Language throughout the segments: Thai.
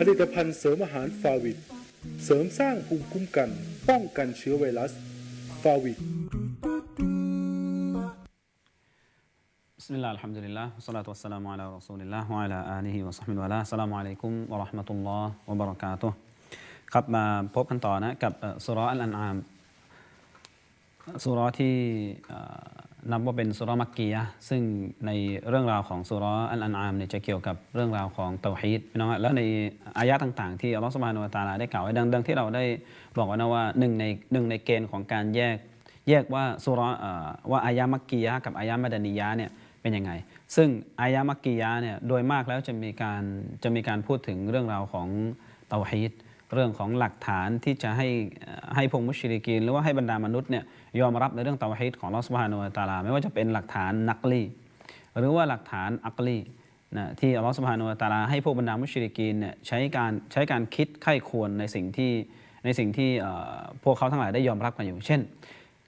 ผลิตภัณฑ์เสริมอาหารฟาวิดเสริมสร้างภูมิคุ้มกัน ป้องกันเชื้อไวรัส ฟาวิดบิสมิลลาห์อัลฮัมดุลิลลาห์สลาตุวัสสลามุอะลารอซูลิลลาห์วะอะลาอาลีฮิวะซอฮบิฮิวะลาสลามุอะลัยกุมวะเราะห์มะตุลลอฮ์วะบะเราะกาตุฮ์ครับมาพบกันต่อนะกับสุราอัลอันอามสุราที่ นับว่าเป็นสุรามักกียะซึ่งในเรื่องราวของสุรอัลอันอามเนี่ยจะเกี่ยวกับเรื่องราวของเตาฮีดพี่น้องฮะแล้วในอายะห์ต่างๆ ที่อัลลอฮฺสุบานุวะตาลาได้กล่าวไว้ดังที่เราได้บอกไว้นะว่าหนึ่งในหนึ่งในเกณฑ์ของการแยกแยกว่าสุราเอ่อว่าอายะมักกียะกับอายะมัดานียะเนี่ยเป็นยังไง ซึ่งอายะมักกียะเนี่ยโดยมากแล้วจะมีการจะมีการพูดถึงเรื่องราวของเตาฮีดเรื่องของหลักฐานที่จะให้ให้พวกมุชริกีนหรือว่าให้บรรดามนุษย์เนี่ย ยอมรับในเรื่องเตาฮีดของลอสบานุตาลาไม่ว่าจะเป็นหลักฐานนักลีหรือว่าหลักฐานอักลีนะที่อัลลอฮฺสุบฮานุตาลาให้พวกบรรดามุชริกีนเนี่ยใช้การใช้การคิดไข้ควรในสิ่งที่ในสิ่งที่พวกเขาทั้งหลายได้ยอมรับกันอยู่ เช่น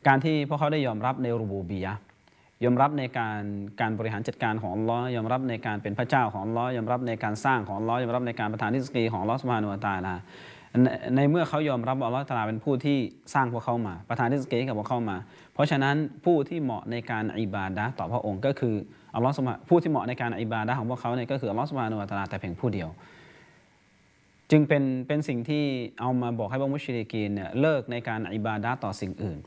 การที่พวกเขาได้ยอมรับในรูบูบียะยอมรับในการการบริหารจัดการของอัลลอฮ์ยอมรับในการเป็นพระเจ้าของอัลลอฮ์ยอมรับในการสร้างของอัลลอฮ์ยอมรับในการประทานริสกีของอัลลอฮ์สุบฮานุตาลา ในในเมื่อเขายอมรับว่าอัลลอฮ์ตาลาเป็นผู้ที่สร้างพวกเขามา ประทานริสกีกับพวกเขามา เพราะฉะนั้นผู้ที่เหมาะในการอิบาดะต่อพระองค์ก็คืออัลลอฮ์สุบผู้ที่เหมาะในการอิบาดะของพวกเขาเนี่ยก็คืออัลลอฮ์สุบฮานุวะตาลาแต่เพียงผู้เดียว จึงเป็นเป็นสิ่งที่เอามาบอกให้พวกมุชริกีนเนี่ยเลิกในการอิบาดะต่อสิ่งอื่น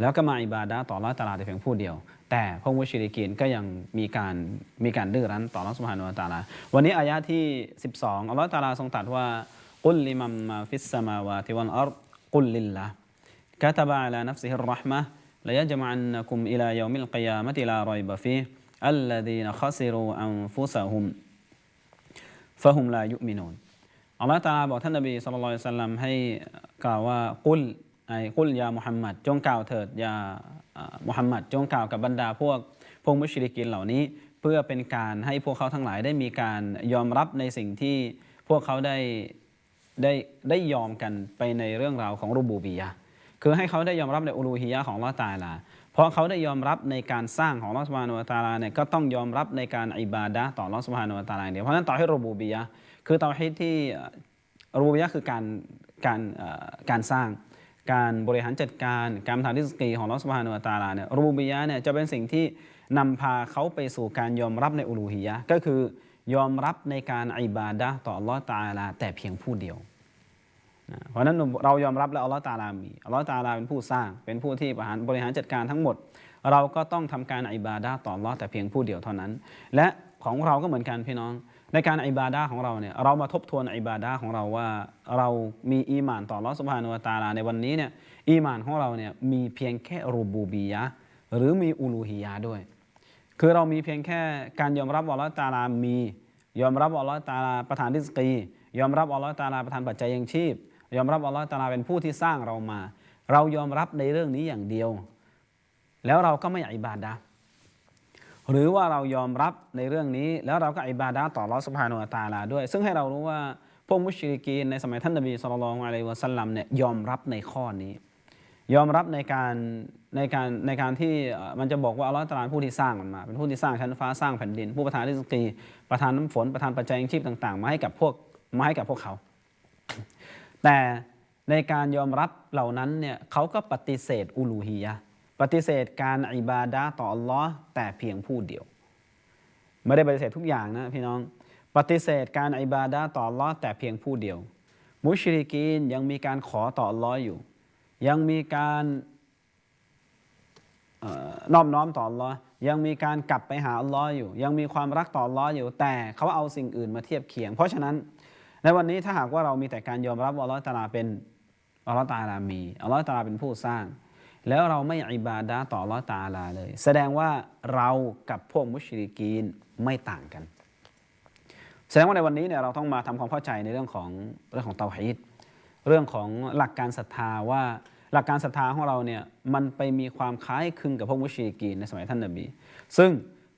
แล้วก็มาอิบาดะต่ออัลลอฮ์ตาลาแต่เพียงผู้เดียว แต่พวกมุชริกีนก็ยังมีการมีการดื้อรั้นต่ออัลลอฮ์สุบฮานุวะตาลาวันนี้อายะที่ 12อัลลอฮ์ตาลาทรงตรัสว่า กุลลิมัมมาฟิสสมาวาติวัลอัรกุลลิลละกะตบะอะลานัฟซิฮิรราะห์มะละยะจมะอันนะกุมอิลายอมิลกิยามะติลารอยบะฟีอัลลดีนคัซิรูอันฟุซะฮุมฟะฮุมลายุมินูนอัลลอฮฺตาลาบอกท่านนบีสุลต่านสัลลัมให้กล่าวว่ากุลไอ้กุลยามุฮัมมัดจงกล่าวเถิดยามุฮัมมัดจงกล่าวกับบรรดาพวกพวกมุชริกินเหล่านี้ เพื่อเป็นการให้พวกเขาทั้งหลายได้มีการยอมรับในสิ่งที่พวกเขาได้ ได้ได้ยอมกันไปในเรื่องราวของรูบูบียะคือให้เขาได้ยอมรับในอูลูฮียะของลอตาลา เพราะเขาได้ยอมรับในการสร้างของลอสุบฮานุตาลาเนี่ยก็ต้องยอมรับในการอิบาดะต่อลอสุบฮานุตาลาองเดียวเพราะฉะนั้นต่อให้รูบูบียะคือต่อให้ที่รูบูบิยะคือการการการสร้างการบริหารจัดการการทำริสกีของลอสบฮานุตาลาเนี่ยรูบูบิยะเนี่ยจะเป็นสิ่งที่นำพาเขาไปสู่การยอมรับในอูลูฮียะก็คือยอมรับในการอิบาดะต่อลอตาลาแต่เพียงผู้เดียว นะเพราะนั้นเรายอมรับแล้วอัลลอฮ์ตาลามีอัลลอฮ์ตาลาเป็นผู้สร้าง เป็นผู้ที่บริหารบริหารจัดการทั้งหมด เราก็ต้องทำการอิบาดะต่ออัลลอฮ์แต่เพียงผู้เดียวเท่านั้น และของเราก็เหมือนกันพี่น้อง ในการอิบาดะของเราเนี่ยเรามาทบทวนอิบาดะของเราว่าเรามีอีหมานต่ออัลลอฮ์สุบฮานุวตาลาในวันนี้เนี่ยอีหมานของเราเนี่ยมีเพียงแค่รูบูบียะหรือมีอูลูฮียะด้วย คือเรามีเพียงแค่การยอมรับอัลลอฮ์ตาลามี ยอมรับอัลลอฮ์ตาลาประทานริสกี ยอมรับอัลลอฮ์ตาลาประทานปัจจัยยังชีพ ยอมรับอัลลอฮ์ตาลาเป็นผู้ที่สร้างเรามา เรายอมรับในเรื่องนี้อย่างเดียว แล้วเราก็ไม่อิบาดะห์หรือว่าเรายอมรับในเรื่องนี้แล้วเราก็อิบาดะห์ต่ออัลลอฮ์สุบฮานุวะตาลาด้วย ซึ่งให้เรารู้ว่าพวกมุชริกีนในสมัยท่านนบีสุลต่านอะลัยวะสัลลัมเนี่ยยอมรับในข้อนี้ ยอมรับในการในการในการที่มันจะบอกว่าอัลลอฮ์ตาลาผู้ที่สร้างมันมา เป็นผู้ที่สร้างชั้นฟ้าสร้างแผ่นดิน ผู้ประทานริสกีประทานน้ำฝนประทานปัจจัยยังชีพต่าง ๆ มาให้กับพวกมาให้กับพวกเขา แต่ในการยอมรับเหล่านั้นเนี่ยเขาก็ปฏิเสธอูลูฮียะปฏิเสธการอิบาดะต่ออัลลอฮ์แต่เพียงผู้เดียว ไม่ได้ปฏิเสธทุกอย่างนะพี่น้อง ปฏิเสธการอิบาดะต่ออัลลอฮ์แต่เพียงผู้เดียว มุชริกีนยังมีการขอต่ออัลลอฮ์อยู่ ยังมีการเอ่อนอบน้อมต่ออัลลอฮ์ยังมีการกลับไปหาอัลลอฮ์อยู่ ยังมีความรักต่ออัลลอฮ์อยู่ แต่เขาเอาสิ่งอื่นมาเทียบเคียง เพราะฉะนั้น ในวันนี้ถ้าหากว่าเรามีแต่การยอมรับว่าอัลลอฮ์ตาลาเป็นอัลลอฮ์ตาลามีอัลลอฮ์ตาลาเป็นผู้สร้าง แล้วเราไม่อิบาดะห์ต่ออัลลอฮ์ตาลาเลย แสดงว่าเรากับพวกมุชริกีนไม่ต่างกัน แสดงว่าในวันนี้เนี่ยเราต้องมาทำความเข้าใจในเรื่องของเรื่องของเตาฮีดเรื่องของหลักการศรัทธาว่าหลักการศรัทธาของเราเนี่ยมันไปมีความคล้ายคลึงกับพวกมุชริกีนในสมัยท่านนบี ซึ่ง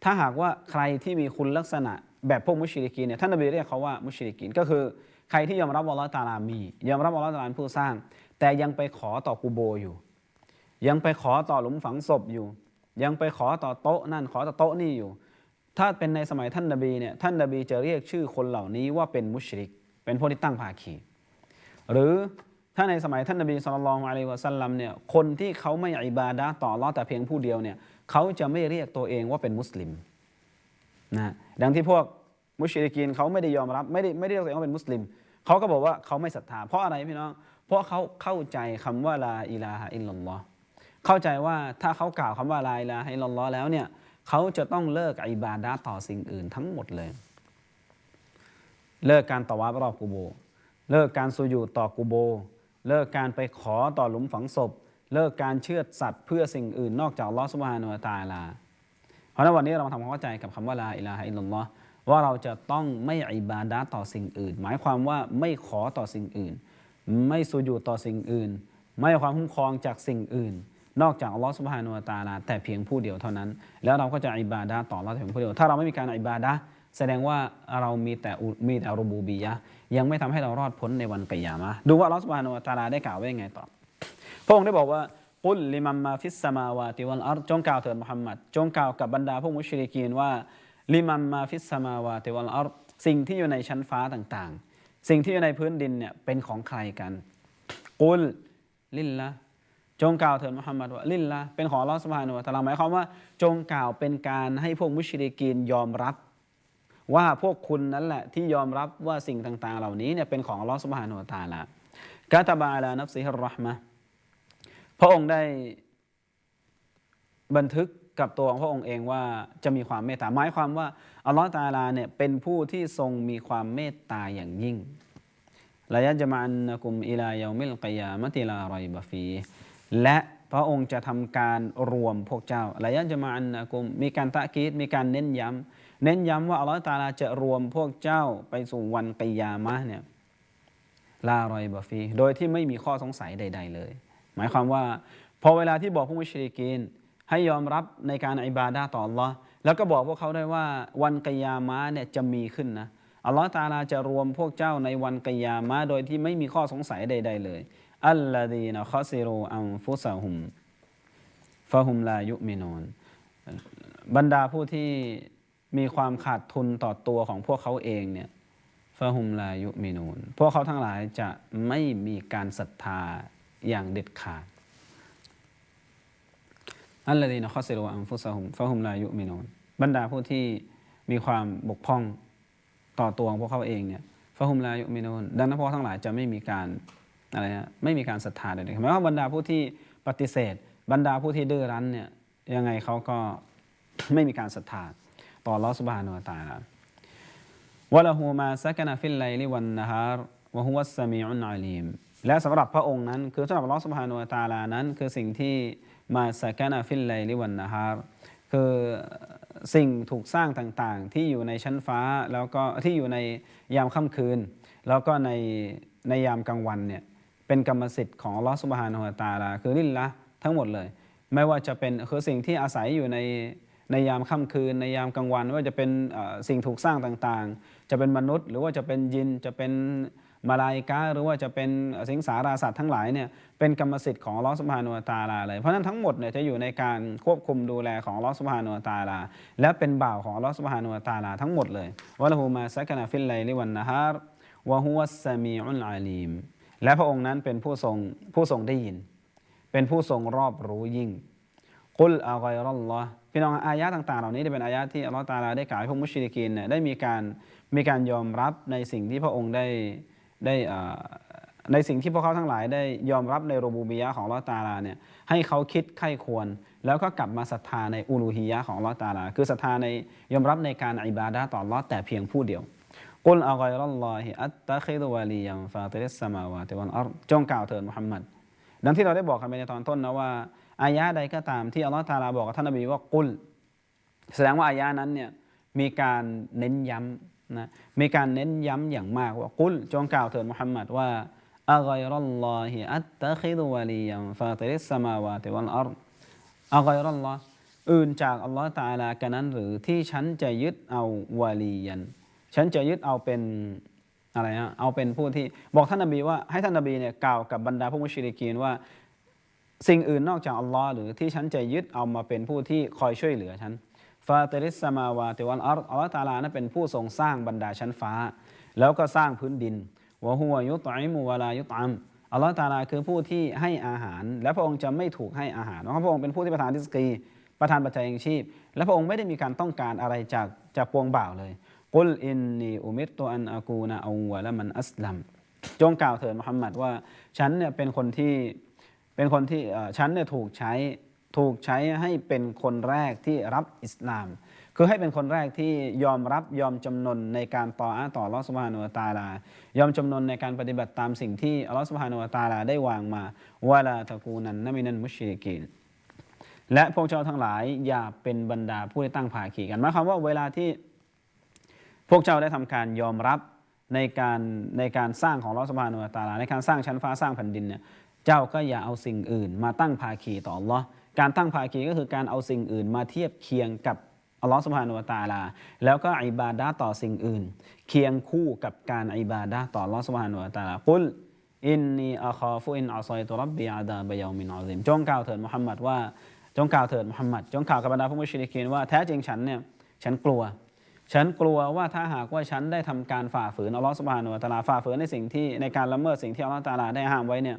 ถ้าหากว่าใครที่มีคุณลักษณะ แบบพวกมุชริกีนเนี่ยท่านนบีเรียกเขาว่ามุชริกีนก็คือ ใครที่ยอมรับวอัลลอฮ์ตาลามียอมรับวอัลลอฮ์ตาลาเป็นผู้สร้าง แต่ยังไปขอต่อกูโบอยู่ ยังไปขอต่อหลุมฝังศพอยู่ ยังไปขอต่อโต๊ะนั่นขอต่อโต๊ะนี่อยู่ ถ้าเป็นในสมัยท่านนบีเนี่ยท่านนบีจะเรียกชื่อคนเหล่านี้ว่าเป็นมุชริก เป็นพวกที่ตั้งภาคี หรือถ้าในสมัยท่านนบีสุลต่านอะลัยวะสัลลัมเนี่ยคนที่เขาไม่อิบาดะต่ออัลลอฮ์แต่เพียงผู้เดียวเนี่ยเขาจะไม่เรียกตัวเองว่าเป็นมุสลิม นะดังที่พวกมุชริกีนเขาไม่ได้ยอมรับไม่ได้ไม่ได้เรียกตัวเองว่าเป็นมุสลิมเขาก็บอกว่าเขาไม่ศรัทธาเพราะอะไรพี่น้องเพราะเขาเข้าใจคำว่าลาอิลาฮะอิลลัลลอฮ์เข้าใจว่าถ้าเขากล่าวคำว่าลาอิลาฮะอิลลัลลอฮ์แล้วเนี่ยเขาจะต้องเลิกอิบาดะต่อสิ่งอื่นทั้งหมดเลย เลิกการตวาบรอบกูโบ เลิกการสุญูต่อกูโบ เลิกการไปขอต่อหลุมฝังศพ เลิกการเชื่อสัตว์เพื่อสิ่งอื่นนอกจากลอสุบฮานุวะตาลา ราะฉะนั้นวันนี้เรามาทำความเข้าใจกับคำว่าลาอิลาฮะอิลลัลลอฮ์ว่าเราจะต้องไม่อิบาดะห์ต่อสิ่งอื่น หมายความว่าไม่ขอต่อสิ่งอื่น ไม่สุญูต่อสิ่งอื่น ไม่ความคุ้มครองจากสิ่งอื่น นอกจากอัลลอฮฺสุบฮานุวะตาลาแต่เพียงผู้เดียวเท่านั้น แล้วเราก็จะอิบาดะห์ต่อเราแต่เพียงผู้เดียว ถ้าเราไม่มีการอิบาดะห์แสดงว่าเรามีแต่มีแต่รูบูบียะยังไม่ทำให้เรารอดพ้นในวันกิยามะดูว่าอัลลอฮฺสุบฮานุวะตาลาได้กล่าวไว้ยังไงต่อพระองค์ได้บอกว่า กุลลิมัมมาฟิสสมาวาติวัลอัรจงกล่าวเถิดมุฮัมมัดจงกล่าวกับบรรดาพวกมุชริกีนว่าลิมัมมาฟิสสมาวาติวัลอัรสิ่งที่อยู่ในชั้นฟ้าต่างๆ สิ่งที่อยู่ในพื้นดินเนี่ยเป็นของใครกันกุลลิลละจงกล่าวเถิดมุฮัมมัดว่าลิลละเป็นของอัลลอฮฺสุบฮานุวะตะอาลาหมายความว่า จงกล่าวเป็นการให้พวกมุชริกีนยอมรับ ว่าพวกคุณนั่นแหละที่ยอมรับว่าสิ่งต่างๆ เหล่านี้เนี่ยเป็นของอัลลอฮฺสุบฮานุวะตาลากาตาบาอาลานัฟซิฮิรเราะห์มะห์ พระองค์ได้บันทึกกับตัวของพระองค์เองว่าจะมีความเมตตาหมายความว่าอัลลอฮฺตาลาเนี่ยเป็นผู้ที่ทรงมีความเมตตาอย่างยิ่งลายะจมาอันนกุมอิลายามิลกิยามติลารอยบฟีและพระองค์จะทำการรวมพวกเจ้าลายะจมาอันนกุมมีการตะกีดมีการเน้นย้ำเน้นย้ำว่าอัลลอฮฺตาลาจะรวมพวกเจ้าไปสู่วันกิยามะเนี่ยลารอยบฟีโดยที่ไม่มีข้อสงสัยใด ๆ เลย มายความว่า พอเวลาที่บอกพวกมุชริกีนให้ยอมรับในการอิบาดาต่อ Allah แล้วก็บอกพวกเขาได้ว่าวันกิยามะเนี่ยจะมีขึ้นนะอัลลอฮฺตาลาจะรวมพวกเจ้าในวันกิยามะโดยที่ไม่มีข้อสงสัยใด ๆ เลยอัลลอดีนะคอซิรูอัมฟุซาฮุมฟะฮุมลายุมินอนบรรดาผู้ที่มีความขาดทุนต่อตัวของพวกเขาเองเนี่ยฟะฮุมลายุมินูนพวกเขาทั้งหลายจะไม่มีการศรัทธา อย่างเด็ดขาดอัลลอฮีนะคอสิรุอัมฟุซะฮุมฟะฮุมลายุมินูนบรรดาผู้ที่มีความบกพร่องต่อตัวของพวกเขาเองเนี่ยฟะฮุมลายุมินูนดังนั้นพวกทั้งหลายจะไม่มีการอะไรนะไม่มีการศรัทธาใดๆหมายว่าบรรดาผู้ที่ปฏิเสธ บรรดาผู้ที่ดื้อรั้นเนี่ยยังไงเขาก็ไม่มีการศรัทธาต่อลอสุบฮานุตาลาวะละหูมาซักนะฟิลไลลิวันนะฮารวะฮุวัสสมีอุนอาลีม และสำหรับพระองค์นั้น คือสำหรับลอสุบฮานุตาลานั้น คือสิ่งที่มาซักนะฟิลไลลิวันนะฮารคือสิ่งถูกสร้างต่างๆ ที่อยู่ในชั้นฟ้าแล้วก็ที่อยู่ในยามค่ำคืน แล้วก็ในในยามกลางวันเนี่ยเป็นกรรมสิทธิ์ของลอสุบฮานุตาลาคือลิลละทั้งหมดเลย ไม่ว่าจะเป็นคือสิ่งที่อาศัยอยู่ในในยามค่ำคืน ในยามกลางวัน ว่าจะเป็นสิ่งถูกสร้างต่างๆ จะเป็นมนุษย์ หรือว่าจะเป็นยินจะเป็น มาลายกาหรือว่าจะเป็นสิงสาราสัตว์ทั้งหลายเนี่ยเป็นกรรมสิทธิ์ของลอสุภานุตาลาเลย เพราะนั้นทั้งหมดเนี่ยจะอยู่ในการควบคุมดูแลของลอสุภานุตาลา และเป็นบ่าวของลอสุภานุตาลาทั้งหมดเลยวะละหูมาซักนาฟิลไลลิวันนะฮาร์วะฮุวัสมีอุลอาลีมและพระองค์นั้นเป็นผู้ทรงผู้ทรงได้ยิน เป็นผู้ทรงรอบรู้ยิ่งกุลอัลกรลลอฮ์พี่น้องอายะต่าง ๆ เหล่านี้จะเป็นอายะที่อัลลอฮฺตาลาได้กล่าวให้พวกมุชริกีนเนี่ยได้มีการมีการยอมรับในสิ่งที่พระองค์ได้ ได้ในสิ่งที่พวกเขาทั้งหลายได้ยอมรับในโรบูบียะของลอตาลาเนี่ยให้เขาคิดไข้ควร แล้วก็กลับมาศรัทธาในอูลูฮียะของลอตาลา คือศรัทธาในยอมรับในการอิบาดะต่อลอแต่เพียงผู้เดียวกุลอัลกอยรัลลอฮิอัตตะคิดวะลียัมฟาติริสสมาวาติวันอัรจงกล่าวเถิดมุฮัมมัดดังที่เราได้บอกกันไปในตอนต้นนะว่าอายะใดก็ตามที่อัลลอฮฺตาลาบอกกับท่านนบีว่ากุล แสดงว่าอายะนั้นเนี่ยมีการเน้นย้ำ นะมีการเน้นย้ำอย่างมากว่ากุลจงกล่าวเถิดมุฮัมมัดว่าอัลกอยรัลลอฮิอัตตะคิดวะลียัมฟาติริสสมาวาติวันอัรอัลกอยรัลลอฮอื่นจากอัลลอฮฺตาลากันนั้นหรือที่ฉันจะยึดเอาวาลียัน ฉันจะยึดเอาเป็นอะไรนะเอาเป็นผู้ที่บอกท่านนบีว่าให้ท่านนบีเนี่ยกล่าวกับบรรดาผู้มุชริกีนว่า สิ่งอื่นนอกจากอัลลอฮ์หรือที่ฉันจะยึดเอามาเป็นผู้ที่คอยช่วยเหลือฉัน ฟาติริสสมาวาติวันอัลอัลตาลานั้นเป็นผู้ทรงสร้างบรรดาชั้นฟ้า แล้วก็สร้างพื้นดินวะฮุวยุตอิมุวะลายุตอัมอัลลอฮฺตาลาคือผู้ที่ให้อาหาร และพระองค์จะไม่ถูกให้อาหารเพราะพระองค์เป็นผู้ที่ประทานริสกีประทานปัจจัยยังชีพ และพระองค์ไม่ได้มีการต้องการอะไรจากจากปวงบ่าวเลยกุลอินนีอุมิตตัวอันอากูนาอูวะและมันอัสลัมจงกล่าวเถิดมุฮัมมัดว่าฉันเนี่ยเป็นคนที่เป็นคนที่ฉันเนี่ยถูกใช้ ถูกใช้ให้เป็นคนแรกที่รับอิสลาม คือให้เป็นคนแรกที่ยอมรับยอมจำนนในการต่ออาต่อลอสุบานุตาลายอมจำนนในการปฏิบัติตามสิ่งที่อัลลอฮฺสุบานุตาลาได้วางมาวะลาตะกูนันนะมินันมุชริกีนและพวกเจ้าทั้งหลายอย่าเป็นบรรดาผู้ที่ตั้งภาคีกันหมายความว่าเวลาที่พวกเจ้าได้ทำการยอมรับในการในการสร้างของลอสบานุตาลาในการสร้างชั้นฟ้าสร้างแผ่นดินเนี่ยเจ้าก็อย่าเอาสิ่งอื่น มาตั้งภาคีต่ออัลลอฮ การตั้งภาคีก็คือการเอาสิ่งอื่นมาเทียบเคียงกับอัลลอฮ์สุบฮานุวะตาลา แล้วก็อิบาดะห์ต่อสิ่งอื่น เคียงคู่กับการอิบาดะห์ต่ออัลลอฮ์สุบฮานุวะตาลากุลอินนีอาคอฟุอินอัลซอยตุรับบีอาดาบยามินอาซิมจงกล่าวเถิดมุฮัมมัดว่าจงกล่าวเถิดมุฮัมมัดจงกล่าวกับบรรดาผู้มุชริกีนว่าแท้จริงฉันเนี่ยฉันกลัว ฉันกลัวว่าถ้าหากว่าฉันได้ทำการฝ่าฝืนอัลลอฮฺสุบฮานุวะตาลาฝ่าฝืนในสิ่งที่ในการละเมิดสิ่งที่อัลลอฮฺตาลาได้ห้ามไว้เนี่ย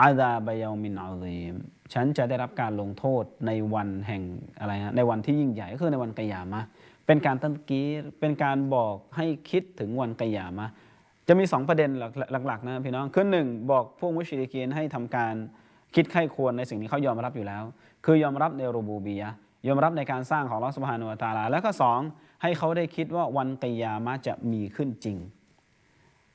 อาดาบยามินอาซิมฉันจะได้รับการลงโทษในวันแห่งอะไรฮะในวันที่ยิ่งใหญ่ก็คือในวันกิยามะเป็นการตั้งกีเป็นการบอกให้คิดถึงวันกิยามะจะมีสองประเด็นหลักๆนะพี่น้องคือหนึ่งบอกพวกมุชริกีนให้ทำการคิดไข้ควรในสิ่งที่เขายอมรับอยู่แล้ว คือยอมรับในรูบูบียะยอมรับในการสร้างของลอสพานุวตาลา แล้วก็สองให้เขาได้คิดว่าวันกิยามะจะมีขึ้นจริง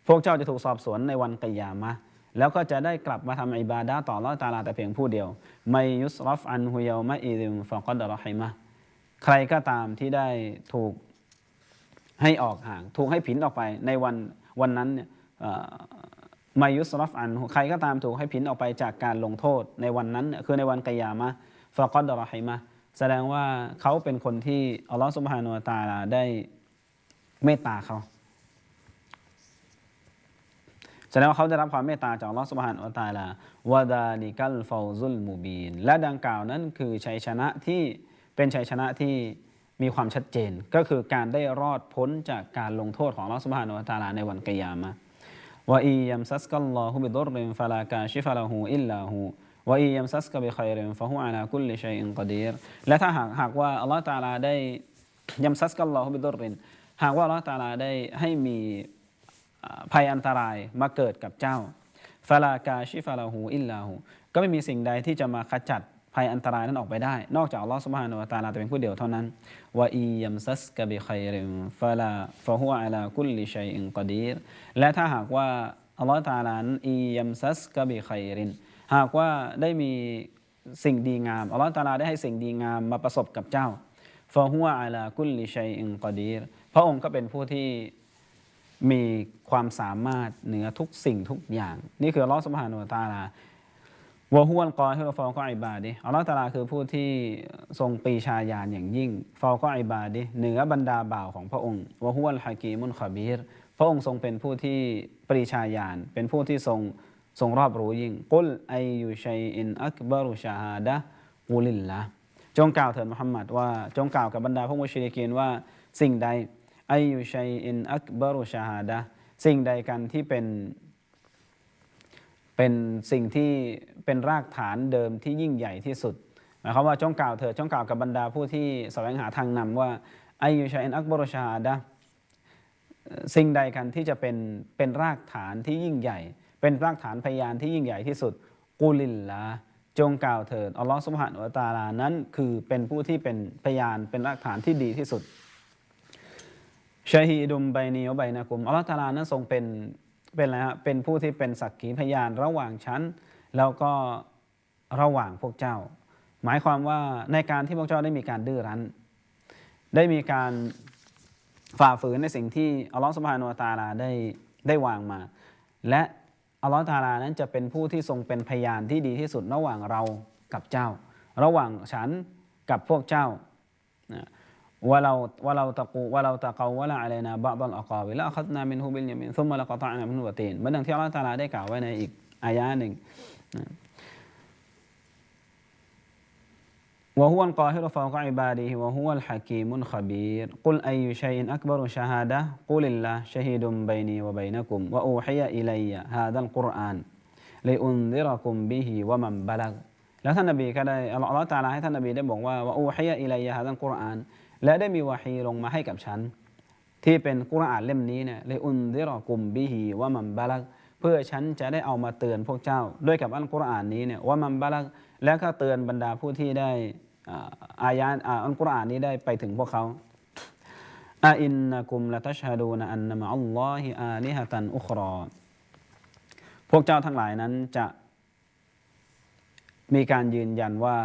พวกเจ้าจะถูกสอบสวนในวันกิยามะ แล้วก็จะได้กลับมาทำอิบาดะต่ออัลลอตาลาแต่เพียงผู้เดียวไมยุสรัฟอันฮุยามะอีดิมฟะกัดรอฮิมะใครก็ตามที่ได้ถูกให้ออกห่าง ถูกให้ผินออกไปในวันวันนั้นเนี่ยเอ่อมายุสรัฟอันใครก็ตามถูกให้ผินออกไปจากการลงโทษในวันนั้น คือในวันกิยามะฟะกอดรอฮิมะแสดงว่าเขาเป็นคนที่อัลลอฮฺสุบฮานุตาลาได้เมตตาเขา แสดงว่าเขาได้รับความเมตตาจากลอสุบฮานุวตาลาวะดาลิกัลฟาซุลมูบีนและดังกล่าวนั้นคือชัยชนะที่เป็นชัยชนะที่มีความชัดเจน ก็คือการได้รอดพ้นจากการลงโทษของลอสุบฮานุวตาลาในวันกิยามะห์วะอียัมซัสกัลลอฮุบิดุรินฟะลากาชิฟะละฮูอิลลาฮูวะอียัมซัสกะบิคัยรินฟะฮุอะลาคุลลิชัยอินกอดีรและถ้าหากหากว่าอัลลอฮฺตาลาได้ยัมซัสกัลลอฮุบิดุรรินหากว่าอัลลอฮฺตาลาได้ให้มี ภัยอันตรายมาเกิดกับเจ้าฟาลากาชิฟาลาหูอิลลาหูก็ไม่มีสิ่งใดที่จะมาขจัดภัยอันตรายนั้นออกไปได้ นอกจากอัลลอฮฺสุบฮานุวะตาลาแต่เป็นผู้เดียวเท่านั้นวะอียัมซัสกะบิคัยริมฟาลาฟะฮุอะลากุลลิชัยอินกอดีรและถ้าหากว่าอัลลอฮฺตาลานั้นอียัมซัสกะบิคัยรินหากว่าได้มีสิ่งดีงามอัลลอฮฺตาลาได้ให้สิ่งดีงามมาประสบกับเจ้าฟะฮุอะลากุลลิชัยอินกอดีรพระองค์ก็เป็นผู้ที่ มีความสามารถเหนือทุกสิ่งทุกอย่าง นี่คืออัลลอฮฺสุบฮานุตาลาวะฮวัลกอฮิรฟอก็อิบาดิอัลลอฮฺตาลาคือผู้ที่ทรงปรีชาญาณอย่างยิ่ง ฟอก็อิบาดิเหนือบรรดาบ่าวของพระองค์วะฮวัลฮะกีมุนขบีรพระองค์ทรงเป็นผู้ที่ปรีชาญาณเป็นผู้ที่ทรงทรงรอบรู้ยิ่งกุลไอยูชัยอินอักบารุชาฮาดะกุลิลละจงกล่าวเถิดมุฮัมมัดว่าจงกล่าวกับบรรดาพวกมุชริกีนว่าสิ่งใด ไอยูชัยอินอักบารุชาฮาดะสิ่งใดกันที่เป็น เป็นสิ่งที่เป็นรากฐานเดิมที่ยิ่งใหญ่ที่สุดหมายความว่าจงกล่าวเถิดจงกล่าวกับบรรดาผู้ที่แสวงหาทางนำว่าไอยูชัยอินอักบารุชาฮาดะสิ่งใดกันที่จะเป็นเป็นรากฐานที่ยิ่งใหญ่ เป็นรากฐานพยานที่ยิ่งใหญ่ที่สุดกุลิลละจงกล่าวเถิดอัลลอฮฺสุบฮานะฮูวะตาลานั้น คือเป็นผู้ที่เป็นพยานเป็นรากฐานที่ดีที่สุด ชาฮีดุมไบนีวไบนากุมอัลลอฮฺตาลานั้นทรงเป็นเป็นอะไรฮะเป็นผู้ที่เป็นสักขีพยานระหว่างฉันแล้วก็ระหว่างพวกเจ้า หมายความว่าในการที่พวกเจ้าได้มีการดื้อรั้น ได้มีการฝ่าฝืนในสิ่งที่อัลลอฮฺสุบฮานุตาลาได้ได้วางมา และอัลลอฮฺตาลานั้นจะเป็นผู้ที่ทรงเป็นพยานที่ดีที่สุดระหว่างเรากับเจ้า ระหว่างฉันกับพวกเจ้านะ ولو ولو تقو ولو تقول علينا بعض الاقاويل لاخذنا منه باليمين ثم لقطعنا منه الوتين เหมือนดังที่อัลลอฮฺตะอาลาได้กล่าวไว้ในอีกอายะหนึ่งนะ وهو القاهر فوق عباده وهو الحكيم الخبير قل أي شيء أكبر شهادة قل الله شهيد بيني وبينكم وأوحي إلي هذا القرآن لأنذركم به ومن بلغ แล้วท่านนบีก็ได้อัลลอฮฺตาลาให้ท่านนบีได้บอกว่าว่าอูฮียอิลัยยะฮะดัลกุรอาน และได้มีวาฮีลงมาให้กับฉัน ที่เป็นกุรอานเล่มนี้เนี่ยเลยอุนดิรอกุมบิฮีว่ามัมบาลักเพื่อฉันจะได้เอามาเตือนพวกเจ้า ด้วยกับอัลกุรอานนี้เนี่ยว่ามัมบาลักแล้วก็เตือนบรรดาผู้ที่ได้อายานอัลกุรอานนี้ได้ไปถึงพวกเขาอาอินนะกุมละตัชฮะดูนะอันนะมะอัลลอฮิอาลิฮะตันอุครอพวกเจ้าทั้งหลายนั้นจะมีการยืนยันว่า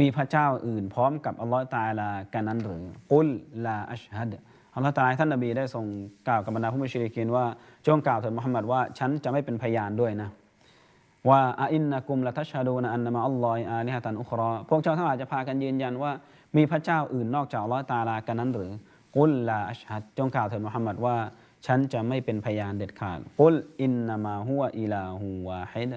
มีพระเจ้าอื่น พร้อมกับอัลลอฮฺตาลากันนั้นหรือกุลลาอัชฮัดอัลลอฮฺตาลาท่านนบีได้ทรงกล่าวกับบรรดาผู้มุชริกินว่าจงกล่าวเถิดมุฮัมมัดว่าฉันจะไม่เป็นพยานด้วยนะว่าอาอินนะกุมละทัชฮะดูนะอันนะมาอัลลอฮฺอาลิฮะตันอุครอพวกเจ้าทั้งหลายจะพากันยืนยันว่า มีพระเจ้าอื่นนอกจากอัลลอฮฺตาลากันนั้นหรือ กุลลาอัชฮัดจงกล่าวเถิดมุฮัมมัดว่าฉันจะไม่เป็นพยานเด็ดขาดกุลอินนามาฮุวอิลาฮูวาฮิด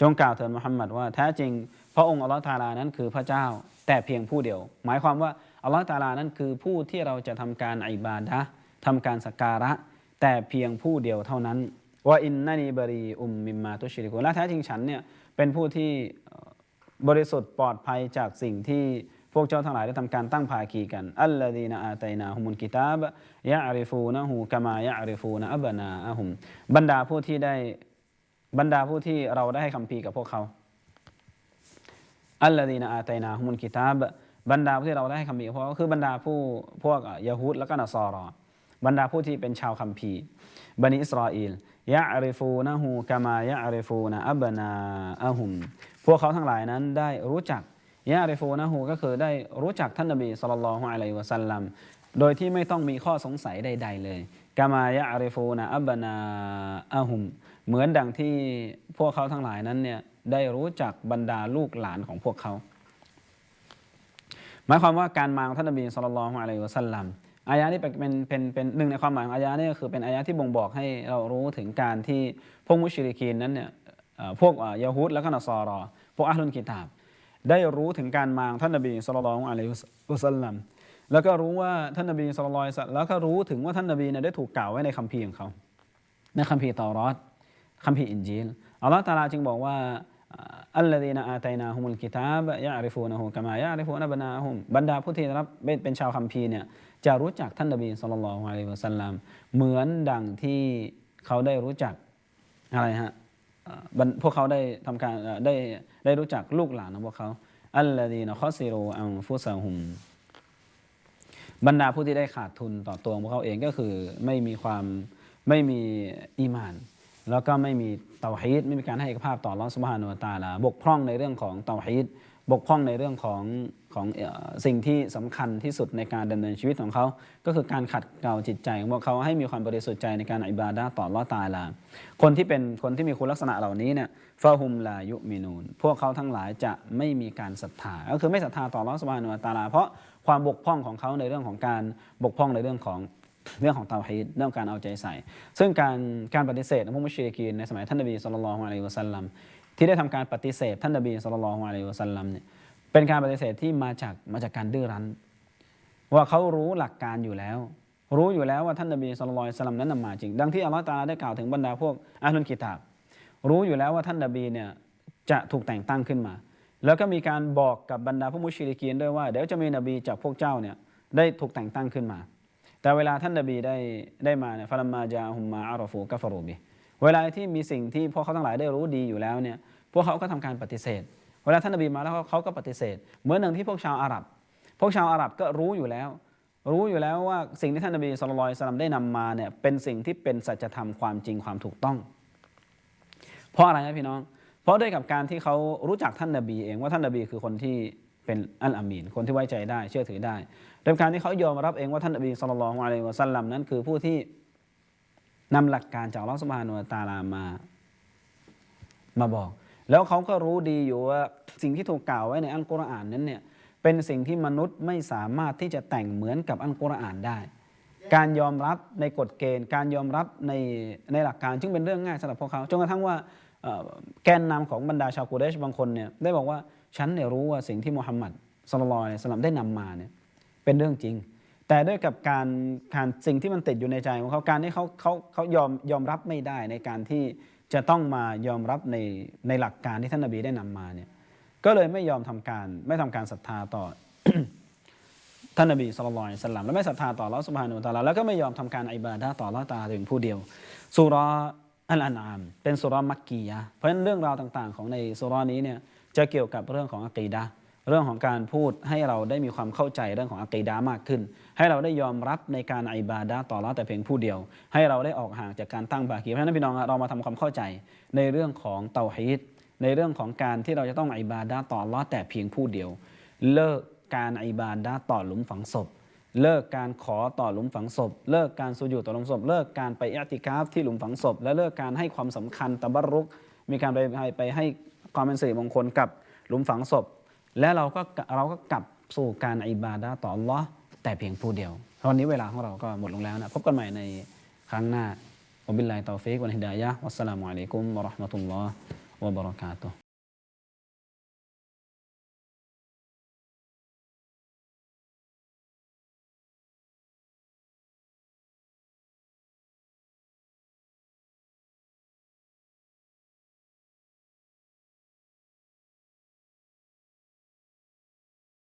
จงกล่าวเถิดมุฮัมมัดว่าแท้จริง พระองค์อัลลอฮฺตาลานั้นคือพระเจ้า แต่เพียงผู้เดียว หมายความว่าอัลลอฮฺตาลานั้นคือผู้ที่เราจะทำการอิบาดะห์ทำการสักการะ แต่เพียงผู้เดียวเท่านั้นว่าอินนานีบรีอุมมิมมาตุชิริกุและแท้จริงฉันเนี่ยเป็นผู้ที่บริสุทธิ์ปลอดภัยจากสิ่งที่พวกเจ้าทั้งหลายได้ทำการตั้งภาคีกัน อัลลดีนาอาตัยนาฮุมุลกิตาบยะอาริฟูนะฮูกามายะอาริฟูนะอับนาอะฮุมบรรดาผู้ที่ได้บรรดาผู้ที่เราได้ให้คำพีกับพวกเขา อัลลดีนอาตัยนาฮุมุลกิตาบบรรดาผู้ที่เราได้ให้คำพีร์กับพวกเขาคือบรรดาผู้พวกยะฮูดและก็นอสอรอบรรดาผู้ที่เป็นชาวคัมภีร์บันิอิสราเอลยะอาริฟูนะฮูกามายะอาริฟูนะอับนาอะฮุมพวกเขาทั้งหลายนั้นได้รู้จักยะอาริฟูนะฮูก็คือได้รู้จักท่านนบีสุลต่านละฮ์อะลัยฮิวะสัลลัมโดยที่ไม่ต้องมีข้อสงสัยใด ๆ เลยกามายะอาริฟูนะอับนาอะฮุมเหมือนดังที่พวกเขาทั้งหลายนั้นเนี่ย ได้รู้จักบรรดาลูกหลานของพวกเขา หมายความว่าการมาของท่านนบีสุลต่านละฮ์อะลัยฮิวะสัลลัมอายะนี้เป็นเป็นเป็นหนึ่งในความหมายของอายะนี้ก็คือเป็นอายะที่บ่งบอกให้เรารู้ถึงการที่พวกมุชริกีนนั้นเนี่ยพวกยะฮูดและก็นอซอรอพวกอัลลุนกิตาบ ได้รู้ถึงการมาของท่านนบีสุลต่านอะลัยฮิวะสัลลัมแล้วก็รู้ว่าท่านนบีสุลต่านแล้วก็รู้ถึงว่าท่านนบีเนี่ยได้ถูกกล่าวไว้ในคัมภีร์ของเขาในคัมภีร์ตอรอดคัมภีร์อินจีล อัลลอฮฺตาลาจึงบอกว่าอัลลดีนอาตัยนาฮุมุลกิตาบยะริฟูนะฮูกามายะริฟูนะบนาฮุมบรรดาผู้ที่รับเป็นชาวคัมภีร์เนี่ยจะรู้จักท่านนบีสุลต่านอะลัยฮิวะสัลลัมเหมือนดังที่เขาได้รู้จักอะไรฮะบรรพวกเขาได้ทำการได้ได้รู้จักลูกหลานของพวกเขาอัลลดีนคอซิรูอังฟุซาฮุมบรรดาผู้ที่ได้ขาดทุนต่อตัวของพวกเขาเองก็คือไม่มีความไม่มีอีมาน แล้วก็ไม่มีเตาฮีดไม่มีการให้เอกภาพต่อลอสุบฮานุตาลาบกพร่องในเรื่องของเตาฮีดบกพร่องในเรื่องของของสิ่งที่สำคัญที่สุดในการดำเนินชีวิตของเขา ก็คือการขัดเกลาจิตใจของพวกเขาให้มีความบริสุทธิ์ใจในการอิบาดะห์ต่อลอตาลา คนที่เป็นคนที่มีคุณลักษณะเหล่านี้เนี่ยฟาฮุมลายุมินูน พวกเขาทั้งหลายจะไม่มีการศรัทธา ก็คือไม่ศรัทธาต่อลอสุบฮานุตาลา เพราะความบกพร่องของเขาในเรื่องของการบกพร่องในเรื่องของ เรื่องของเตาฮีดเรื่องการเอาใจใส่ ซึ่งการการปฏิเสธของพวกมุชริกีนในสมัยท่านนบีสุลต่านละฮ์อะลัยฮิวะสัลลัมที่ได้ทำการปฏิเสธท่านนบีสุลต่านละฮ์อะลัยฮิวะสัลลัมเนี่ยเป็นการปฏิเสธที่มาจากมาจากการดื้อรั้น ว่าเขารู้หลักการอยู่แล้ว รู้อยู่แล้วว่าท่านนบีสุลต่านละฮ์อะลัยฮิวะสัลลัมนั้นนำมาจริง ดังที่อัลลอฮฺตาลาได้กล่าวถึงบรรดาพวกอาลุนกิตาบรู้อยู่แล้วว่าท่านนบีเนี่ยจะถูกแต่งตั้งขึ้นมา แล้วก็มีการบอกกับบรรดาผู้มุชริกีนด้วยว่าเดี๋ยวจะมีนบีจากพวกเจ้าเนี่ยได้ถูกแต่งตั้งขึ้นมา แต่เวลาท่านนบีได้ได้มาเนี่ยฟาลมมาจาฮุมมาอารอฟูกัฟรูบิเวลาที่มีสิ่งที่พวกเขาทั้งหลายได้รู้ดีอยู่แล้วเนี่ยพวกเขาก็ทำการปฏิเสธ เวลาท่านนบีมาแล้วเขาก็ปฏิเสธ เหมือนหนึ่งที่พวกชาวอาหรับ พวกชาวอาหรับก็รู้อยู่แล้ว รู้อยู่แล้วว่าสิ่งที่ท่านนบีสุลต่านสลัมได้นำมาเนี่ยเป็นสิ่งที่เป็นสัจธรรมความจริงความถูกต้อง เพราะอะไรนะพี่น้อง เพราะด้วยกับการที่เขารู้จักท่านนบีเองว่าท่านนบีคือคนที่ เป็นอัลอามีน คนที่ไว้ใจได้ เชื่อถือได้ด้วยการที่เขายอมรับเองว่าท่านนบีสุลต่านอะลัยวะสัลลัมนั้นคือผู้ที่นำหลักการจากอัลอสุบานุตาลามา มาบอก แล้วเขาก็รู้ดีอยู่ว่าสิ่งที่ถูกกล่าวไว้ในอัลกุรอานนั้นเนี่ยเป็นสิ่งที่มนุษย์ไม่สามารถที่จะแต่งเหมือนกับอัลกุรอานได้ การยอมรับในกฎเกณฑ์ การยอมรับในในหลักการจึงเป็นเรื่องง่ายสำหรับพวกเขาจนกระทั่งว่าแกนนำของบรรดาชาวกุเรชบางคนเนี่ยได้บอกว่า ฉันเนี่ยรู้ว่าสิ่งที่มุฮัมมัดสุลลัลอยสลัมได้นำมาเนี่ยเป็นเรื่องจริง แต่ด้วยกับการการสิ่งที่มันติดอยู่ในใจของเขาการที่เขาเขาเขายอมยอมรับไม่ได้ในการที่จะต้องมายอมรับในในหลักการที่ท่านนบีได้นำมาเนี่ยก็เลยไม่ยอมทำการไม่ทำการศรัทธาต่อท่านนบีสุลต่านสลัมและไม่ศรัทธาต่ออัลอสุบฮานุตาลาแล้วก็ไม่ยอมทำการอิบาดะต่ออัลอตาถึงผู้เดียวสุราะห์อัลอันอามเป็นสุรามักกียะเพราะฉะนั้นเรื่องราวต่าง ๆ ของในสุรานี้เนี่ย จะเกี่ยวกับเรื่องของอะกีดะเรื่องของการพูดให้เราได้มีความเข้าใจเรื่องของอะกีดะมากขึ้น ให้เราได้ยอมรับในการอิบาดะต่อลลอฮฺแต่เพียงผู้เดียว ให้เราได้ออกห่างจากการตั้งบากีเพราะฉะนั้นพี่น้องเรามาทำความเข้าใจในเรื่องของเตาฮีดในเรื่องของการที่เราจะต้องอิบาดะต่อลลอฮฺแต่เพียงผู้เดียว เลิกการอิบาดะต่อหลุมฝังศพเลิกการขอต่อหลุมฝังศพ เลิกการสุญูดต่อหลุมศพ เลิกการไปอิอติกาฟที่หลุมฝังศพ และเลิกการให้ความสำคัญตะบรุก มีการไปไปไปให้ ความเป็นสิริมงคลกับหลุมฝังศพ และเราก็เราก็กลับสู่การอิบาดะต่อ Allah แต่เพียงผู้เดียววันนี้เวลาของเราก็หมดลงแล้วนะ พบกันใหม่ในครั้งหน้าอับิลลาฮิตอฟิกวันฮิดายะวัสสลามุอะลัยกุมวะเราะห์มะตุลลอฮ์วะบะเราะกาตุฮ์